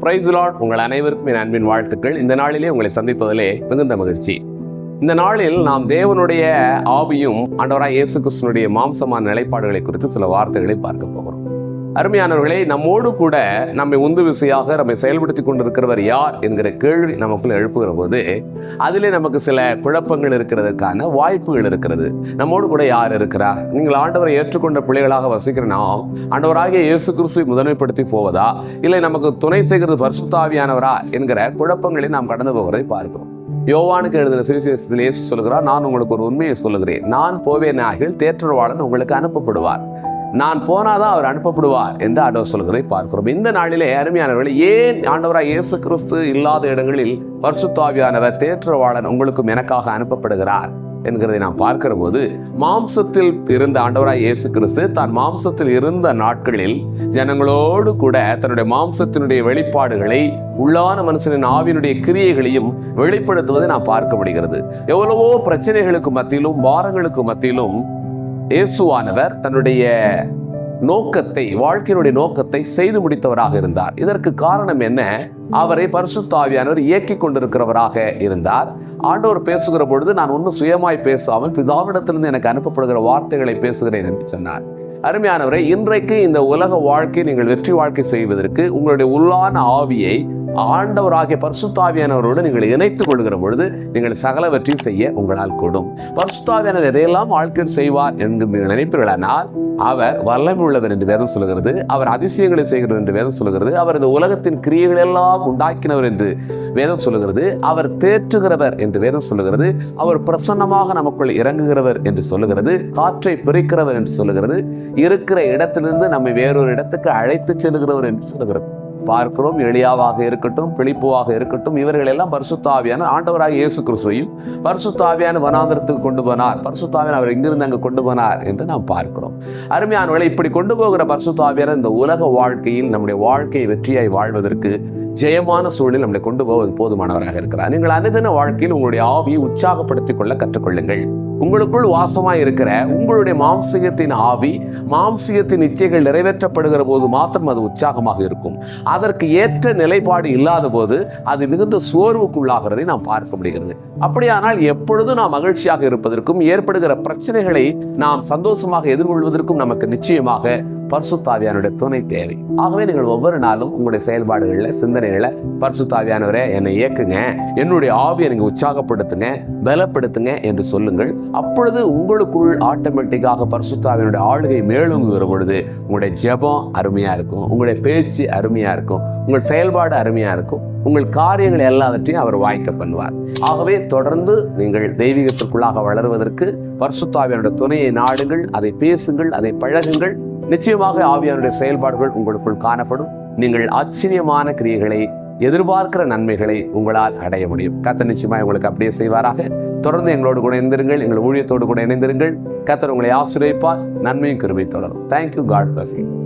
Price Lord உங்கள் அனைவருக்கும் என் அன்பின் வாழ்த்துக்கள். இந்த நாளிலே உங்களை சந்திப்பதிலே மிகுந்த மகிழ்ச்சி. இந்த நாளில் நாம் தேவனுடைய ஆவியும் ஆண்டவராய் இயேசு கிருஷ்ணனுடைய மாம்சமான நிலைப்பாடுகளை குறித்து சில வார்த்தைகளை பார்க்க போகிறோம். அருமையானவர்களே நம்மோடு கூட நம்மை உந்து விசையாக நம்மை செயல்படுத்தி கொண்டிருக்கிறவர் யார் என்கிற கேள்வி நமக்குள்ள எழுப்புகிற போது அதிலே நமக்கு சில குழப்பங்கள் இருக்கிறதுக்கான வாய்ப்புகள் இருக்கிறது. நம்மோடு கூட யார் இருக்கிறார்? நீங்கள் ஆண்டவரை ஏற்றுக்கொண்ட பிள்ளைகளாக வசிக்கிற நாம் ஆண்டவராகிய இயேசு கிறிஸ்துவை முதன்மைப்படுத்தி போவதா? இல்லை நமக்கு துணை செய்கிறது பரிசுத்தாவியானவரா என்கிற குழப்பங்களை நாம் கடந்து போவதை பார்க்கிறோம். யோவானுக்கு எழுதின சுவிசேஷத்தில் இயேசு சொல்கிறார் நான் உங்களுக்கு ஒரு உண்மையை சொல்லுகிறேன். நான் போவேன் ஆகில் தேற்றவாளன் உங்களுக்கு அனுப்பப்படுவார். நான் போனாதான் அவர் அனுப்பப்படுவார் என்று ஆண்டவர் சொல்கிறதை பார்க்கிறோம். இந்த நாளிலே அருமையானவர்கள் ஏன் ஆண்டவராய் இயேசு கிறிஸ்து இல்லாத இடங்களில் வருஷத்தாவியானவர் தேற்றவாளன் உங்களுக்கும் எனக்காக அனுப்பப்படுகிறார் என்கிறதை நாம் பார்க்கிற போது மாம்சத்தில் இருந்த ஆண்டவராய் இயேசு கிறிஸ்து தான் மாம்சத்தில் இருந்த நாட்களில் ஜனங்களோடு கூட தன்னுடைய மாம்சத்தினுடைய வெளிப்பாடுகளை உள்ளான மனுஷனின் ஆவியினுடைய கிரியைகளையும் வெளிப்படுத்துவதை நாம் பார்க்க முடிகிறது. எவ்வளவோ பிரச்சனைகளுக்கு மத்தியிலும் வாரங்களுக்கு மத்தியிலும் இயேசுவானவர் தன்னுடைய நோக்கத்தை வாழ்க்கையினுடைய நோக்கத்தை செய்து முடித்தவராக இருந்தார். இதற்கு காரணம் என்ன? அவரை பரிசுத்தாவியானவர் இயக்கி கொண்டிருக்கிறவராக இருந்தார். ஆண்டவர் பேசுகிற பொழுது நான் ஒன்றும் சுயமாய் பேசாமல் பிதாவிடத்திலிருந்து எனக்கு அனுப்பப்படுகிற வார்த்தைகளை பேசுகிறேன் என்று சொன்னார். அருமையானவரை இன்றைக்கு இந்த உலக வாழ்க்கை நீங்கள் வெற்றி வாழ்க்கை செய்வதற்கு உங்களுடைய உள்ளான ஆவியை ஆண்டவராகிய பரிசுத்தாவியானவரோடு நீங்கள் இணைத்துக் கொள்கிற பொழுது நீங்கள் சகலவற்றையும் செய்ய உங்களால் கூடும். பரிசுத்தாவியானவர் எதையெல்லாம் வாழ்க்கையில் செய்வார் என்று நீங்கள் நினைப்பீர்களானால் அவர் வல்லமை உள்ளவர் என்று வேதம் சொல்கிறது அவர் அதிசயங்களை செய்கிறது என்று வேதம் சொல்கிறது அவர் இந்த உலகத்தின் கிரியைகள் எல்லாம் உண்டாக்கினவர் என்று வேதம் சொல்லுகிறது அவர் தேற்றுகிறவர் என்று வேதம் சொல்லுகிறது அவர் பிரசன்னமாக நமக்குள் இறங்குகிறவர் என்று சொல்லுகிறது காற்றை பிரிக்கிறவர் என்று சொல்லுகிறது இருக்கிற இடத்திலிருந்து நம்மை வேறொரு இடத்துக்கு அழைத்து செல்கிறவர் என்று சொல்லுகிறது பார்க்கிறோம். எளியாவாக இருக்கட்டும் பிழிப்புவாக இருக்கட்டும். இவர்கள் எல்லாம் பரிசுத்தாவியான ஆண்டவராக இயேசு கிறிஸ்துவையும் பரிசுத்தாவியான வனாந்திரத்துக்கு கொண்டு போனார். பரிசுத்தாவியான அவர் எங்கிருந்து அங்கே கொண்டு போனார் என்று நாம் பார்க்கிறோம். அருமையானவர்களை இப்படி கொண்டு போகிற பரிசுத்தாவியான இந்த உலக வாழ்க்கையில் நம்முடைய வாழ்க்கையை வெற்றியாய் வாழ்வதற்கு ஜெயமான சூழலில் நம்மளை கொண்டு போவது போதுமானவராக இருக்கிறார். நீங்கள் அனுதின வாழ்க்கையில் உங்களுடைய ஆவியை உற்சாகப்படுத்திக் கொள்ள கற்றுக்கொள்ளுங்கள். உங்களுக்குள் வாசமாய் இருக்கிற உங்களுடைய மாம்சிகத்தின் ஆவி மாம்சிகத்தின் இச்சைகள் நிறைவேற்றப்படுகிற போது மாத்திரம் அது உற்சாகமாக இருக்கும். அதற்கு ஏற்ற நிலைப்பாடு இல்லாத போது அது மிகுந்த சோர்வுக்குள்ளாகிறதை நாம் பார்க்க முடிகிறது. அப்படியானால் எப்பொழுதும் நாம் மகிழ்ச்சியாக இருப்பதற்கும் ஏற்படுகிற பிரச்சனைகளை நாம் சந்தோஷமாக எதிர்கொள்வதற்கும் நமக்கு நிச்சயமாக பர்சுத்தாவியானுடைய துணை தேவை. ஆகவே நீங்கள் ஒவ்வொரு நாளும் உங்களுடைய செயல்பாடுகளில் சிந்தனைகளை பரிசுத்தாவியானவரே என்னை இயக்குங்க. என்னுடைய ஆவியை நீங்கள் உற்சாகப்படுத்துங்க பலப்படுத்துங்க என்று சொல்லுங்கள். அப்பொழுது உங்களுக்குள் ஆட்டோமேட்டிக்காக பர்சுத்தாவியனுடைய ஆளுகை மேலுங்குகிற பொழுது உங்களுடைய ஜெபம் அருமையாக இருக்கும். உங்களுடைய பேச்சு அருமையாக இருக்கும். உங்கள் செயல்பாடு அருமையாக இருக்கும். உங்கள் காரியங்கள் எல்லாவற்றையும் அவர் வாய்க்க பண்ணுவார். ஆகவே தொடர்ந்து நீங்கள் தெய்வீகத்திற்குள்ளாக வளருவதற்கு பர்சுத்தாவியனுடைய துணையை நாடுங்கள் அதை பேசுங்கள் அதை பழகுங்கள். நிச்சயமாக ஆவியானுடைய செயல்பாடுகள் உங்களுக்குள் காணப்படும். நீங்கள் ஆச்சரியமான கிரியைகளை எதிர்பார்க்கிற நன்மைகளை உங்களால் அடைய முடியும். கத்த நிச்சயமாக உங்களுக்கு அப்படியே செய்வாராக. தொடர்ந்து எங்களோடு கூட இணைந்திருங்கள். எங்கள் ஊழியத்தோடு கூட இணைந்திருங்கள். கத்தர் உங்களை ஆசிரியப்பார் நன்மையும் கிருபை தொடரும். Thank you God bless you